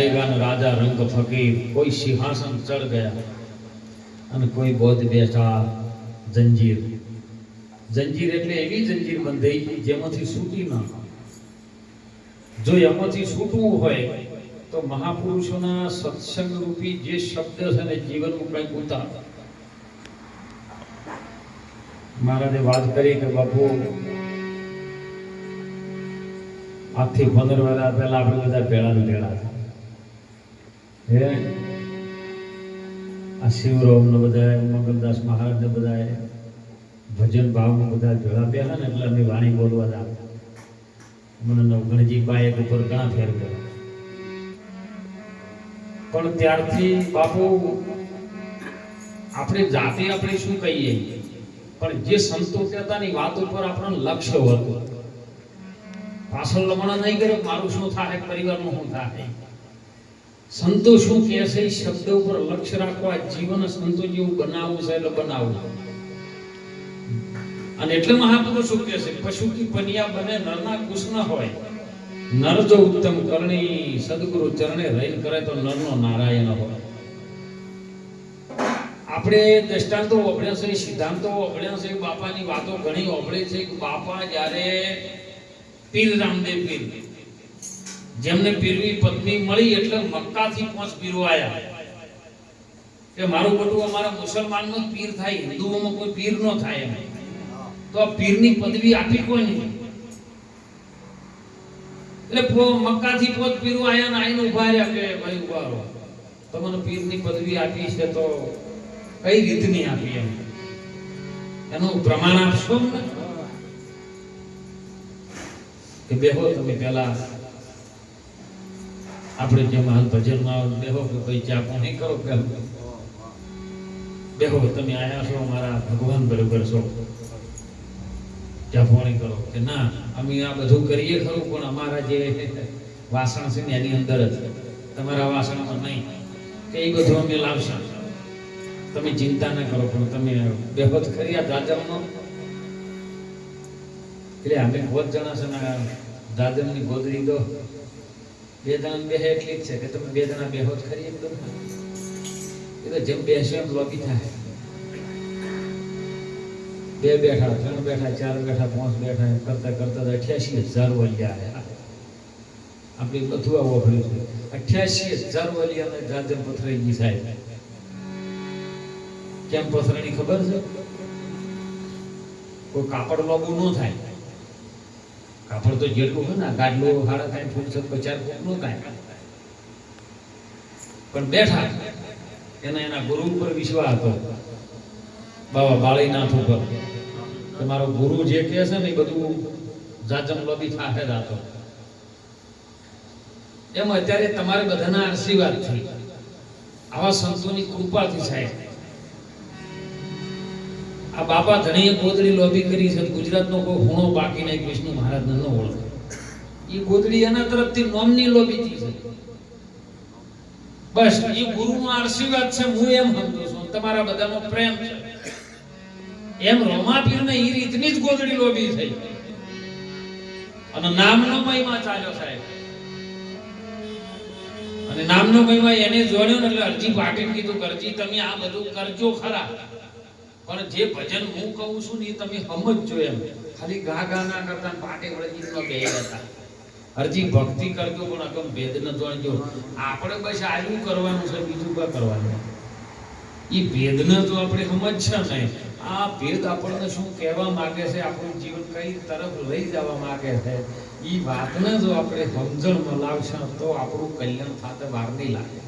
જાયગા રાજા રંગ ફકીર, કોઈ સિંહાસન ચડ ગયા અને કોઈ બોધ બેઠા જંજીર. જંજીર એટલે એવી જંજીર બંધાઈ જેમાંથી છૂટી ન જો એમાંથી છૂટવું હોય તો મહાપુરુષોના સત્સંગ રૂપી જે શબ્દ છે ને જીવનનું કંઈક ઉતાર મહારાજે વાત કરી કે બાપુ આજથી પંદર વર્ષ પહેલા આપણે બધા ભેળા ભેળા હે? ને મંગલદાસ મહારાજને બધાએ ભજન ભાવમાં બધા જોડાવ્યા ને એટલે અમે વાણી બોલવા હતા મને નવગણજી બાયક ઉપર ઘણા ફેર કર્યા પણ ત્યારથી બાપુ, આપણે જાતે આપણે શું કહીએ? પણ જે સંતો કહેતા ની વાત ઉપર આપણને લક્ષ્ય હતું. પાછળ લમણા નહીં કરે મારું શું થાય પરિવારનું શું થાય? સંતો શું કહે છે? શબ્દ ઉપર લક્ષ્ય રાખવા જીવન સંતો જેવું બનાવવું છે એટલે બનાવવું અને એટલે મહાપુરુષો કહે છે? પશુ કી પનિયા બને, નરના કુશ હોય. નર જો ઉત્તમ કરણી સદગુરુ ચરણે રહી કરે તો નરનો નારાયણ હોય. આપણે દ્રષ્ટાંતો ઓભળ્યા સિદ્ધાંતો ઓભળ્યા બાપાની વાતો ઘણી ઓભળે છે બાપા જ્યારે પીર રામદેવ પીર જેમને પીરવી પત્ની મળી એટલે મક્કાથી પાંચ પીરો કે મારું બધું અમારા મુસલમાનનો પીર થાય, હિન્દુઓમાં કોઈ પીર નો થાય એમ. તો આ પીરની પદવી આપી કોને એટલે મક્કાથી પોત પીરું આયા ને આઈને ઊભા રહ્યા કે, ભાઈ ઊભા રહો. તમને પીરની પદવી આપી છે તો કઈ રીતની આપી એમ? એનું પ્રમાણ આપશો ને કે બેહો, તમે પહેલા આપણે જેમ હાલ ભજનમાં બેહો કે ભાઈ ચા પાણી કરો કે બેહો, તમે આયા છો, મારા ભગવાન બરોબર છો. ચા પાણી કરો. કે ના, અમે આ બધું કરીએ ખરું, પણ અમારા જે વાસણ છે ને એની અંદર જ. તમારા વાસણમાં નહીં. કે એ બધું અમે લાવશું. તમે ચિંતા ના કરો, પણ તમે બેહો જ ખરી આ નો એટલે અમે બહુ જણા છે ને દાદરની ગોદરી દો. બે જણા બે એટલી જ છે કે તમે બે જણા બેહો જ ખરી એકદમ એ તો જેમ બેસો એમ લોબી થાય. બે બેઠા, ત્રણ બેઠા, ચાર બેઠા, પાંચ બેઠા, એમ કરતા કરતા અઠ્યાસી હજાર વલિયા આવ્યા આપણે બધું આવું વાપર્યું છે. અઠ્યાસી હજાર વલિયાને દાદર પથરાઈ ગઈ સાહેબ. કેમ પથરાણી ખબર છે? કોઈ કાપડ લોબુ ન થાય. કાપડ તો જેટલું હોય ને ગાડલો હાડા થાય ફૂલ છે બચાર ફૂટ નો થાય. પણ બેઠા એના એના ગુરુ ઉપર વિશ્વાસ હતો. બાબા બાળીનાથ ઉપર. તમારો ગુરુ જે કહે છે ને એ બધું જાજમ લોબી થાહે હતો એમ અત્યારે તમારે બધાના આશીર્વાદથી, આવા સંતોની કૃપાથી સાહેબ આ બાપા ધણીએ ગોદડી લોબી કરી છે ગુજરાતનો કોઈ હુણો બાકી નહીં, વિષ્ણુ મહારાજને ન ઓળખે. એ ગોદડી એના તરફથી નોમની લોબી છે. બસ, એ ગુરુનો આશીર્વાદ છે, હું એમ સમજુ છું. તમારા બધાનો પ્રેમ છે. એમ રોમાપીર ને એ રીતની જ ગોદડી લોબી થઈ. અને નામનો મહિમા ચાલ્યો સાહેબ. અને નામનો મહિમા એને જોડ્યો ને એટલે અરજી પાટીલ કીધું, કરજી, તમે આ બધું કરજો ખરા. પણ જે ભજન હું કહું છું ને એ તમે સમજજો એમ. ખાલી ગા ગા ના કરતા પાટે વળગી ન બે હતા. હરજી ભક્તિ કરજો, પણ અગમ ભેદ ન જોડજો આપણે બસ આવું કરવાનું છે, બીજું કા કરવાનું? એ ભેદને તો આપણે સમજશે ને. આ ભેદ આપણને શું કહેવા માંગે છે? આપણું જીવન કઈ તરફ લઈ જવા માંગે છે? એ વાતને જો આપણે સમજણમાં લાવશે તો આપણું કલ્યાણ થાતે વાર નહીં લાગે.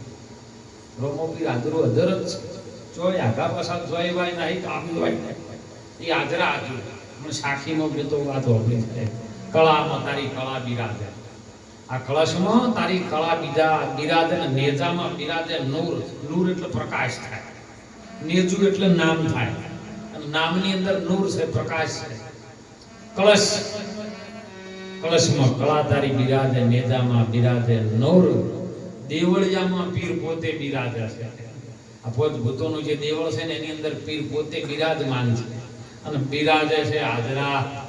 રોમોપી આદરો અધર જ છે. જોય આગા પાછા જોય. ભાઈ કળામાં તારી કળા બિરાજે. આ કળશમાં તારી કળા બીજા પ્રકાશ થાય. નેજુ એટલે નામ થાય. અને નામની અંદર નૂર છે, પ્રકાશ છે. કળશ. કળશમાં કળા તારી બિરાજે, નેજામાં બિરાજે નૂર. દેવળિયામાં પીર પોતે બિરાજે છે. આ ભૂતોનું જે દેવળ છે ને, એની અંદર પીર પોતે બિરાજમાન છે. અને બિરાજે છે હાજરા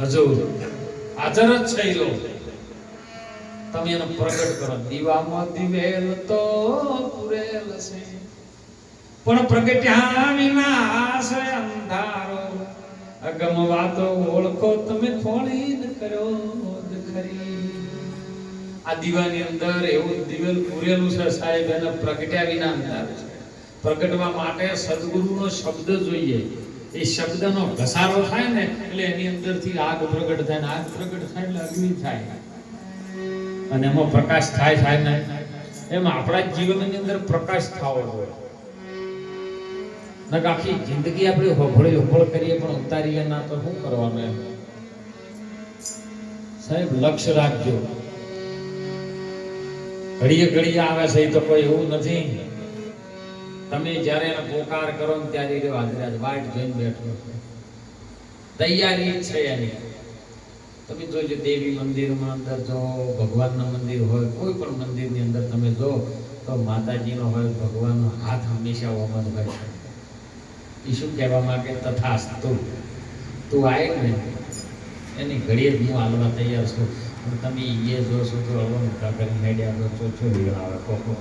હજુર હાજર જ છે ઈ તમે એને પ્રગટ કરો. દીવામાં દિવેલ તો પૂરેલ છે. પણ પ્રગટ્યા વિના આશે અંધારો. અગમ વાતો ઓળખો, તમે થોડી કર્યો જ ખરી. આ દીવાની અંદર એવું દિવેલ પૂરેલું છે સાહેબ, એને પ્રગટ્યા વિના અંધાર છે. પ્રગટવા માટે સદગુરુનો શબ્દ જોઈએ. એ શબ્દનો ઘસારો થાય ને, એટલે એની અંદરથી આગ પ્રગટ થાય ને આગ પ્રગટ થાય એટલે અગ્નિ થાય. અને એમાં પ્રકાશ થાય થાય ને. એમ આપણા જીવનની અંદર પ્રકાશ થવો જોઈએ. નક આખી જિંદગી આપણે હોભળી હોભળ કરીએ, પણ ઉતારીએ ના તો શું કરવાનું એમ? સાહેબ લક્ષ્ય રાખજો. ઘડીએ ઘડીએ આવે છે, એ તો કોઈ એવું નથી. તમે જ્યારે એને પોકાર કરો ને ત્યારે એ હાજરા વાટ જોઈને બેઠો તૈયારી છે એની. તમે જોજો દેવી મંદિરમાં અંદર જો ભગવાનના મંદિર હોય, કોઈ પણ મંદિરની અંદર તમે જો, તો માતાજીનો હોય, ભગવાનનો હાથ હંમેશા ઓમન હોય છે. એ શું કહેવા માંગે? તથાસ્તુ. તું આવે ને. એની ઘડીએ હું હાલવા તૈયાર છું. પણ તમે એ જોશો તો મેળ્યા તો છો આવે કહો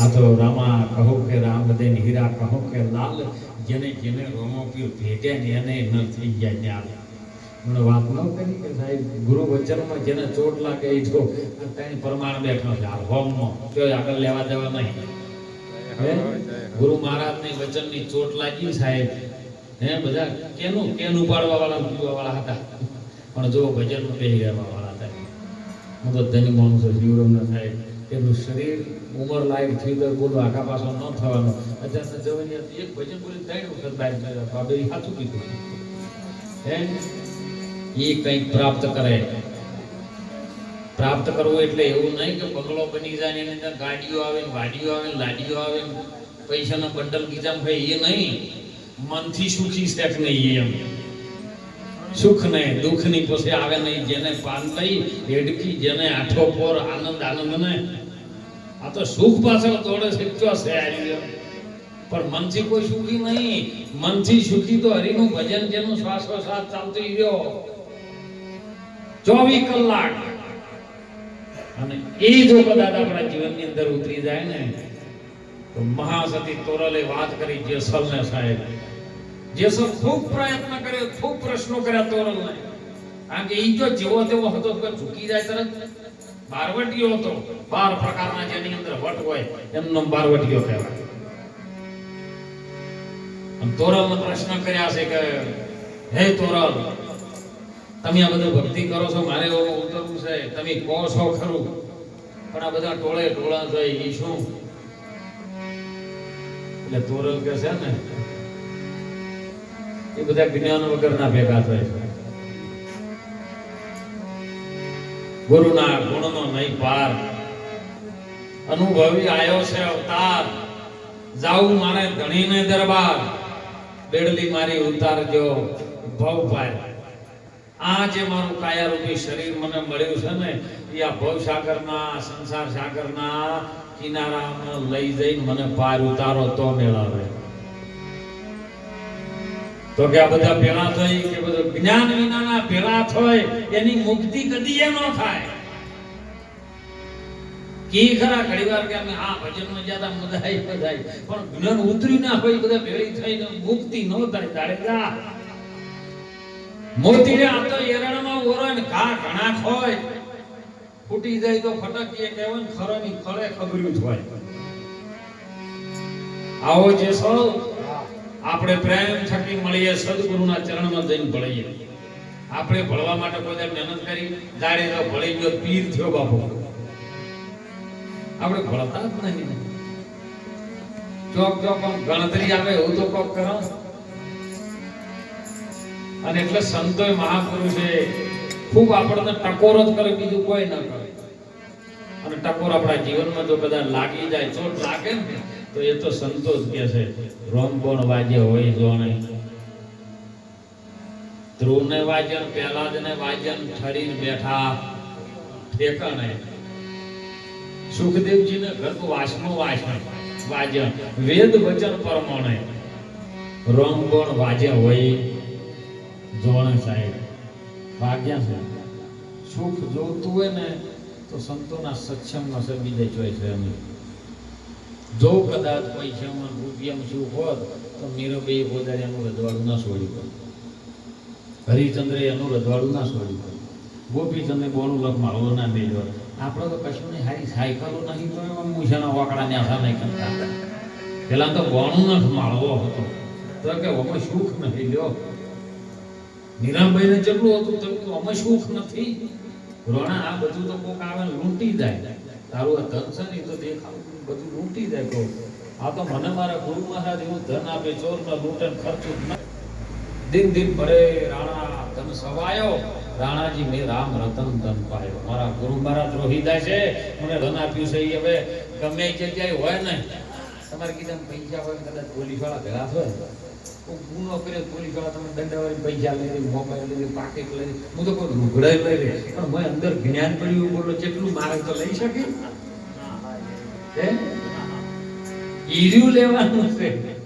આ તો રામા કહો કે રામ દેન હીરા કહો કે લાલ, જેને જેને રોમો પીઓ ભેટ્યા ને એને ન થઈ ગયા ત્યાં મને વાત ન કરી કે સાહેબ, ગુરુ વચનમાં જેને ચોટ લાગે એ જો તેની પ્રમાણ બેઠો છે હોમમાં, તો આગળ લેવા દેવા નહીં. ગુરુ મહારાજને વચનની ચોટ લાગી સાહેબ. હે બધા, કેનું, કેન ઉપાડવા વાળા વાળા હતા? પણ જો ભજન પહેરી રહેવા હું તો ધન્ય માણું છું જીવડમ થાય. એનું શરીર, ઉંમર લાયક થઈ ગયો બોલો આખા પાછો ન થવાનો. અત્યારે જવાની એક ભજન બોલી ત્રણ વખત બહાર કર્યા બાબે સાચું કીધું. એ કંઈક પ્રાપ્ત કરે. પ્રાપ્ત કરવું એટલે એવું નહીં કે બંગલો બની જાય એની અંદર ગાડીઓ આવે, વાડીઓ આવે લાડીઓ આવે, પૈસાના બંડલ ગીજામ ભાઈ, એ નહીં. મનથી સુખી છે નહીં એમ. સુખ ને દુઃખની પછી આવે નહીં, જેને પાન લઈ હેડકી જેને આઠો પોર, આનંદ આનંદ ને આ તો સુખ પાછળ દોડે કયો છે? પણ મનથી કોઈ સુખી નહીં. મનથી સુખી તો હરિનું ભજન જેનું શ્વાસોશ્વાસ ચાલતું રહ્યો. ચોવીસ કલાક. અને એ જો કદાચ આપણા જીવનની અંદર ઉતરી જાય ને, તો મહાસતી તોરલે વાત કરી જેસલને સાહેબ. જેસલ ખૂબ પ્રયત્ન કર્યો, ખૂબ પ્રશ્નો કર્યા તોરલને કારણ કે ઈ જો જેવો તેવો હતો, તો ઝૂકી જાય તરત. બારવટીયો હતો. બાર પ્રકારના જેની અંદર વટ હોય, એમનો બારવટીયો કહેવાય. અને તોરલને પ્રશ્ન કર્યા છે કે, હે તોરલ, તમે આ બધું ભક્તિ કરો છો? મારે એવું ઉતરવું છે. તમે કહો છો ખરું. પણ આ બધા ટોળે ટોળા છે એ શું? એટલે તોરલ કે છે ને એ બધા જ્ઞાન વગરના ભેગા થાય છે. ગુરુના ગુણનો નહીં પાર. અનુભવી આવ્યો છે અવતાર. જાવું મારે ધણીને દરબાર. બેડલી મારી ઉતારજો ભવ ભાઈ. આ જે મારું કાયારૂપી શરીર મને મળ્યું છે ને, એ આ ભવ સાગરના, સંસાર સાગરના કિનારામાં લઈ જઈને મને પાર ઉતારો તો મેળાવે. તો કે આ બધા ભેળા થઈ કે બધું જ્ઞાન વિનાના ભેળા થાય એની મુક્તિ કદી એ ન થાય. કી ખરા ઘણીવાર કે અમે આ ભજનમાં જ્યાં મદાય બધાય, પણ જ્ઞાન ઉતરી ના હોય, બધા ભેળી થઈને મુક્તિ ન થાય. તારે જા. મોતી રે આ તો એરણમાં ઓરણ ઘા ઘણા ખોય. ફૂટી જાય તો ફટકીએ કહેવાય ને ખરાની ખરે ખબર્યું જ હોય. આવો જે સૌ આપણે પ્રેમ થકી મળીએ, સદગુરુના ચરણમાં જઈને ભળીએ. આપણે ભળવા માટે કોઈ મહેનત કરી દાડે તો ભળી ગયો, પીર થયો બાપુ. આપણે ભળતા જ નહીં. ચોક ચોક ગણતરી આવે, એવું તો કોક કરો. અને એટલે સંતોએ મહાપુરુષે ખૂબ આપણને ટકોર જ કરે, બીજું કોઈ ન કરે. અને ટકોર આપણા જીવનમાં જો કદાચ લાગી જાય, ચોટ લાગે ને તો એ તો સંતોષ કે છે. રોમબોણ વાજે હોય જોણે ધ્રુવને વાજન, પહેલાદને વાજન ઠરીને બેઠા. ઠેકાણે સુખદેવજીને ગર્ભ વાસનો વાસણ વાજન. વેદ વચન પ્રમાણે રોમબોણ વાજે હોય જોણે સાહેબ. વાગ્યા છે. સુખ જોતું હોય ને તો સંતોના સત્સંગમાં છે, બીજે જોઈએ છે એમ જો કદાચ પૈસામાં રૂપિયામાં શું હોત, તો મીરાબાઈએ પોતાને એનું રજવાડું ના છોડ્યું હરિચંદ્રે એનું રજવાડું ના છોડ્યું ગોપીચંદ્રે બોનું લખ માળવો ના મેળ્યો આપણે તો કશું નહીં હારી સાયકલો નહીં, તો એમાં મૂછાના વાકડા ન્યાસા નહીં કરતા. પેલા તો બોનું નખ માળવો હતો. તો કે અમે સુખ નથી, લ્યો. મીરાબાઈને જેટલું હતું તો અમે સુખ નથી. રોણા, આ બધું તો કોક આવે લૂંટી જાય. તારું આ ધન છે ને તો દેખાવ બધું લૂંટી જાય કહું. આ તો મને મારા ગુરુ મહારાજ એવું ધન આપે ચોર ને લૂંટે ખર્ચું ના દિન દિન ભરે રાણા ધન સવાયો, રાણાજી મેં રામ રતન ધન પાયો. મારા ગુરુ મહારાજ રોહિદા છે, મને ધન આપ્યું છે એ હવે ગમે જગ્યાએ હોય ને. તમારે કીધા પૈસા હોય કદાચ પોલીસવાળા ભેગા કોઈ ગુનો કર્યો પોલીસવાળા તમે દંડાવાળી પૈસા લઈ મોબાઈલ લઈ પાકેટ લઈ હું તો કોઈ રૂગડાઈ લઈ લે. પણ મેં અંદર જ્ઞાન પડ્યું બોલો, જેટલું મારે તો લઈ શકે. હે? લેવાનું છે.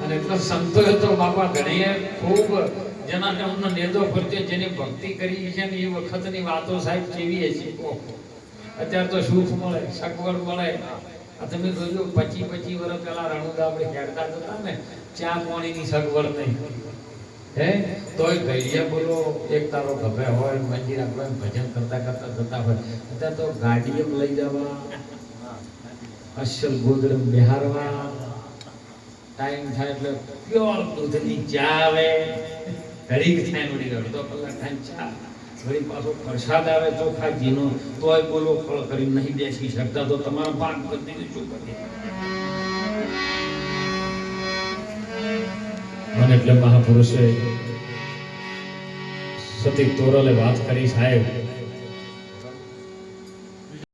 અને એટલે સંતો તો બાપા ઘણીએ ખૂબ, જેના અમને નેદો ફરતે જેની ભક્તિ કરી છે ને એ વખતની વાતો સાહેબ કેવી હશે. અત્યારે તો સુખ મળે, સગવડ મળે. તમે જોજો, પચી પચી વર્ષ પહેલા રણુદા આપણે ખેડતા હતા ને, ચા પાણીની સગવડ નહીં હે? તોય ગઈએ બોલો, એક તારો ગભે હોય મંદિર આપણે ભજન કરતા કરતા જતા હોય. અત્યારે તો ગાડીએ લઈ જવા, અસલ ગોદડે બિહારવા. ટાઈમ થાય એટલે પ્યોર દૂધની ચા આવે. ઘડીક થાય ગયો અડધો કલાક થાય ચા. વળી પ્રસાદ આવે ચોખા ઘીનો તોય બોલો ફળ કરી નહીં બેસી શકતા તો તમારા પાક કરી શું કરી મને એટલે મહાપુરુષે સતી તોરલે વાત કરી સાહેબ.